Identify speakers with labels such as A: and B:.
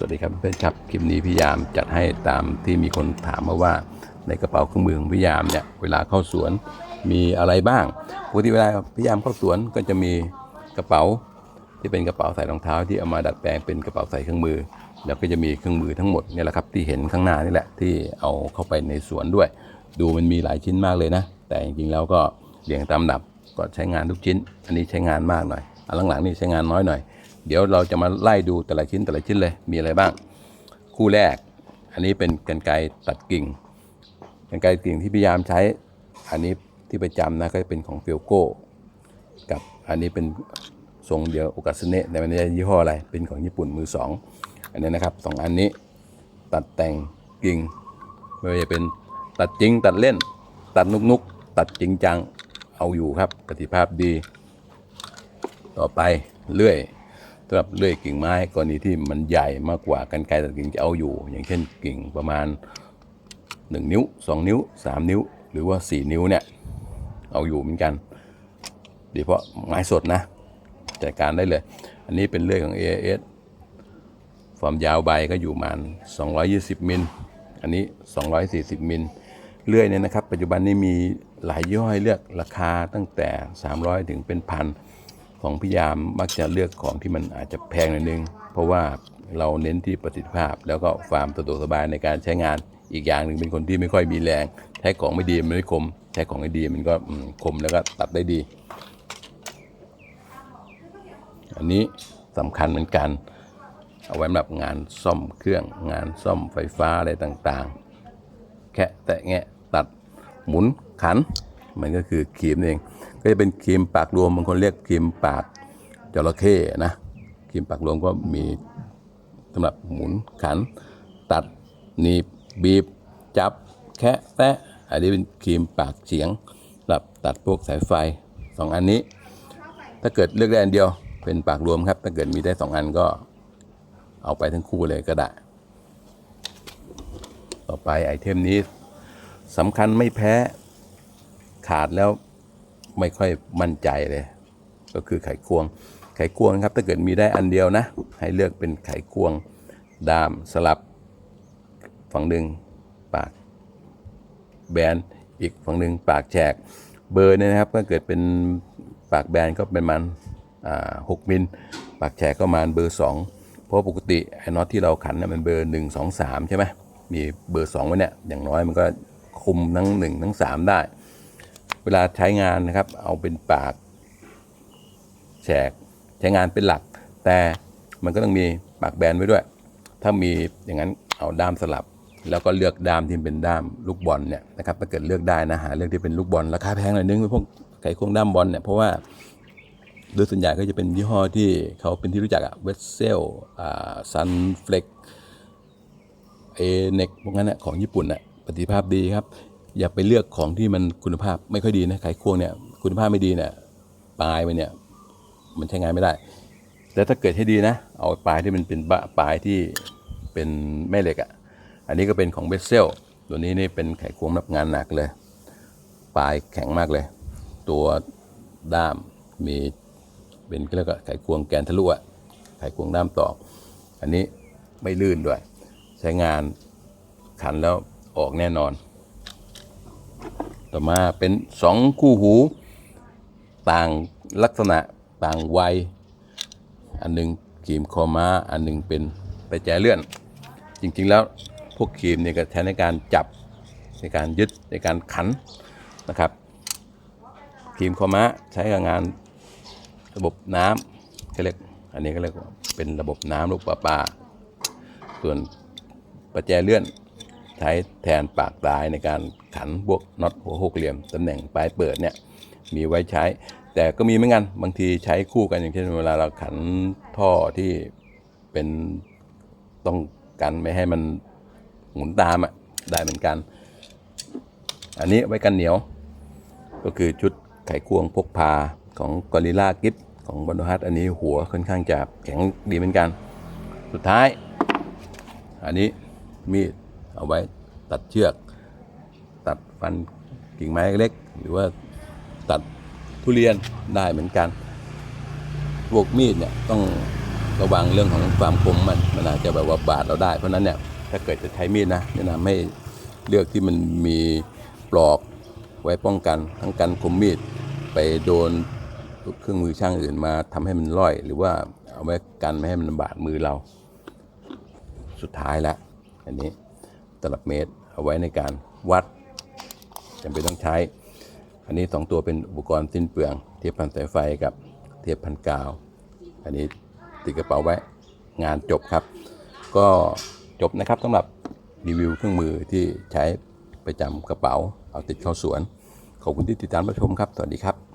A: สวัสดีครับเพื่อนครับคลิปนี้พยายามจัดให้ตามที่มีคนถามมาว่า ในกระเป๋าเครื่องมือของพยายามเนี่ยเวลาเข้าสวนมีอะไรบ้างปกติเวลาพยายามเข้าสวนก็จะมีกระเป๋าที่เป็นกระเป๋าใส่รองเท้า ที่เอามาดัดแปลงเป็นกระเป๋าใส่เครื่องมือ แล้วก็จะมีเครื่องมือทั้งหมดเนี่ยแหละครับที่เห็นข้างหน้านี่แหละที่เอาเข้าไปในสวนด้วย ดูมันมีหลายชิ้นมากเลยนะ แต่จริงๆแล้วก็เรียงตามลำดับก็ใช้งานทุกชิ้น อันนี้ใช้งานมากหน่อยอันหลังๆนี่ใช้งานน้อยหน่อย เดี๋ยวเราจะมาไล่ดูแต่ละชิ้นแต่ละชิ้นเลย มีอะไรบ้าง คู่แรก อันนี้เป็นกันไกรตัดกิ่ง กันไกรกิ่งที่พยายามใช้ อันนี้ที่ประจำนะก็เป็นของเฟีลโก้ กับอันนี้เป็นทรงเดียวโอกาสเนะแต่ไม่ใช่ยี่ห้ออะไร เป็นของญี่ปุ่นมือสอง อันนี้นะครับสองอันนี้ตัดแต่งกิ่งไม่ว่าจะเป็นตัดจริงตัดเล่น ตัดนุกนุกตัดจริงจังเอาอยู่ครับประสิทธิภาพดี ต่อไปเลื่อย สำหรับเลื่อยกิ่งไม้กรณีที่มันใหญ่มากกว่ากันไกรตัดกิ่งจะเอาอยู่ อย่างเช่นกิ่งประมาณ 1 นิ้ว 2 นิ้ว 3 นิ้ว หรือว่า 4 นิ้วเนี่ยเอาอยู่เหมือนกันโดยเฉพาะไม้สดนะจัดการได้เลย อันนี้เป็นเลื่อยของ AIS ความยาวใบก็อยู่ประมาณ 220 มิล อันนี้ 240 มิล เลื่อยเนี่ยนะครับ ปัจจุบันนี้มีหลายย่อให้เลือกราคาตั้งแต่ 300 ถึงเป็นพัน ของพยายามมักจะเลือกของที่มันอาจจะแพงหน่อยนึง เพราะว่าเราเน้นที่ประสิทธิภาพ แล้วก็ความสะดวกสบายในการใช้งานอีกอย่างหนึ่งเป็นคนที่ไม่ค่อยมีแรงใช้ของไม่ดีมันไม่คม ใช้ของไม่ดีมันก็คมแล้วก็ตัดได้ดี อันนี้สำคัญเหมือนกัน เอาไว้สำหรับงานซ่อมเครื่องงานซ่อมไฟฟ้าอะไรต่างๆ แค่แตะแงะตัดหมุนขัน มันก็คือครีมเอง ก็จะเป็นครีมปากรวมบางคนเรียกครีมปากจระเข้นะครีมปากรวมก็มีสำหรับหมุนขัน ตัดหนีบบีบ จับแคะแตะอันนี้เป็นครีมปากเฉียงสำหรับตัดพวกสายไฟสองอันนี้ ถ้าเกิดเลือกได้อันเดียวเป็นปากรวมครับ ถ้าเกิดมีได้สองอันก็เอาไปทั้งคู่เลยก็ได้ ต่อไปไอเทมนี้สำคัญไม่แพ้ขาดแล้ว ไม่ค่อยมั่นใจเลย ก็คือไขควง ไขควงครับถ้าเกิดมีได้อันเดียวนะ ให้เลือกเป็นไขควงดามสลับ ฝั่งหนึ่งปากแบนอีกฝั่งหนึ่งปากแฉกเบอร์เนี่ยนะครับถ้าเกิดเป็นปากแบนก็เป็นมันหกมิล ปากแฉกก็มาเบอร์สองเพราะปกติไอ้น็อตที่เราขันเนี่ยมันเบอร์หนึ่งสองสามใช่ไหมมีเบอร์สองไว้เนี่ยอย่างน้อยมันก็คุมทั้งหนึ่งทั้งสามได้ วลาใช้งานนะครับ เอาเป็นปากแฉกใช้งานเป็นหลัก แต่มันก็ต้องมีปากแบนไว้ด้วย ถ้ามีอย่างนั้นเอาด้ามสลับ แล้วก็เลือกด้ามที่เป็นด้ามลูกบอลเนี่ยนะครับถ้าเกิดเลือกได้นะหาเลือกที่เป็นลูกบอลราคาแพงหน่อยนึงพวกไข่ควงด้ามบอลเนี่ยเพราะว่าโดยส่วนใหญ่ก็จะเป็นยี่ห้อที่เขาเป็นที่รู้จักอะเวสเซลอ่าซันเฟล็กเอเน็กพวกนั้นนะของญี่ปุ่นน่ะประสิทธิภาพดีครับ อย่าไปเลือกของที่มันคุณภาพไม่ค่อยดีนะไขควงเนี่ยคุณภาพไม่ดีเนี่ยปลายมันเนี่ยมันใช้งานไม่ได้ แต่ถ้าเกิดให้ดีนะ เอาปลายที่มันเป็นปลายที่เป็นแม่เหล็กอะ่ะอันนี้ก็เป็นของเบสเซลตัวนี้นี่เป็นไขควงรับงานหนักเลย ปลายแข็งมากเลย ตัวด้ามมีเป็นเรียกว่าไขควงแกนทะลุอะไขควงด้ามตอก อันนี้ไม่ลื่นด้วย ใช้งานขันแล้วออกแน่นอน ต่อมาเป็นสองคู่หู ต่างลักษณะต่างวัย อันหนึงครีมคอม้า อันหนึงเป็นไปแจเลื่อน จริงๆแล้วพวกครีมเนี่ยก็ใช้ในการจับในการยึดในการขันนะครับครีมคอม้าใช้กับงานระบบน้ำก็เรียกอันนี้ก็เรียกว่าเป็นระบบน้ำลูกปลาปลาส่วนประแจเลื่อน ใช้แทนปากตายในการขันพวกน็อตหัวหกเหลี่ยมตำแหน่งปลายเปิดเนี่ยมีไว้ใช้ แต่ก็มีเหมือนกันบางทีใช้คู่กันอย่างเช่นเวลาเราขันท่อที่เป็นต้องกันไม่ให้มันหมุนตามอะได้เหมือนกัน อันนี้ไว้กันเหนียว ก็คือชุดไขควงพกพาของกอริล่ากิฟของบอนโดฮัตอันนี้หัวค่อนข้างจะแข็งดีเหมือนกัน สุดท้าย อันนี้มีด เอาไว้ตัดเชือก ตัดฟันกิ่งไม้เล็ก หรือว่าตัดทุเรียนได้เหมือนกันพวกมีดเนี่ยต้องระวังเรื่องของความคมมันมันอาจจะแบบว่าบาดเราได้ เพราะนั้นเนี่ยถ้าเกิดจะใช้มีดนะแนะนำให้เลือกที่มันมีปลอกไว้ป้องกัน ทั้งกันคมมีดไปโดนเครื่องมือช่างอื่นมาทำให้มันร่อย หรือว่าเอาไว้กันไม่ให้มันบาดมือเรา สุดท้ายล้วอันนี้ ตลับเมตร เอาไว้ในการวัดจำเป็นต้องใช้ อันนี้สองตัวเป็นอุปกรณ์สิ้นเปลือง เทียบพันสายไฟกับเทียบพันกาว อันนี้ติดกระเป๋าไว้งานจบครับ ก็จบนะครับสำหรับรีวิวเครื่องมือที่ใช้ประจำกระเป๋า เอาติดเข้าสวน ขอบคุณที่ติดตามรับชมครับ สวัสดีครับ